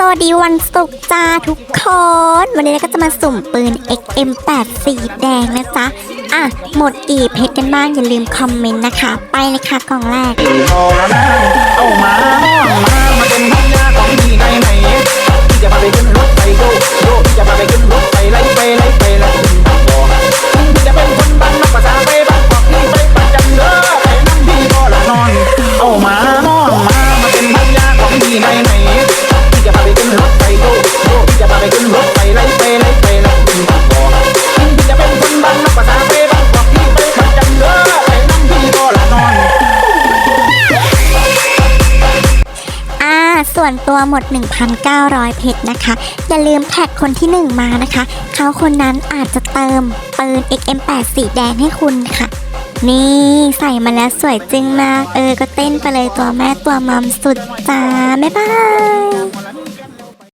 สวัสดีวันศุกร์จ้าทุกคน วันนี้เราก็จะมาสุ่มปืน XM8 สีแดงนะจ๊ะ อะ หมดกี่เพชรกันบ้างอย่าลืมคอมเมนต์นะคะ ไปเลยค่ะกล่องแรกเอามาน้องมามาเป็นพันยาของพี่ใน ส่วนตัวหมด 1,900 เพชรนะคะ อย่าลืมแท็กคนที่ 1 มานะคะ เขาคนนั้นอาจจะเติมปืน XM8 สีแดงให้คุณค่ะ นี่ใส่มาแล้วสวยจึงมาก เออ ก็เต้นไปเลยตัวแม่ตัวมัมสุดจ้า บ๊ายบาย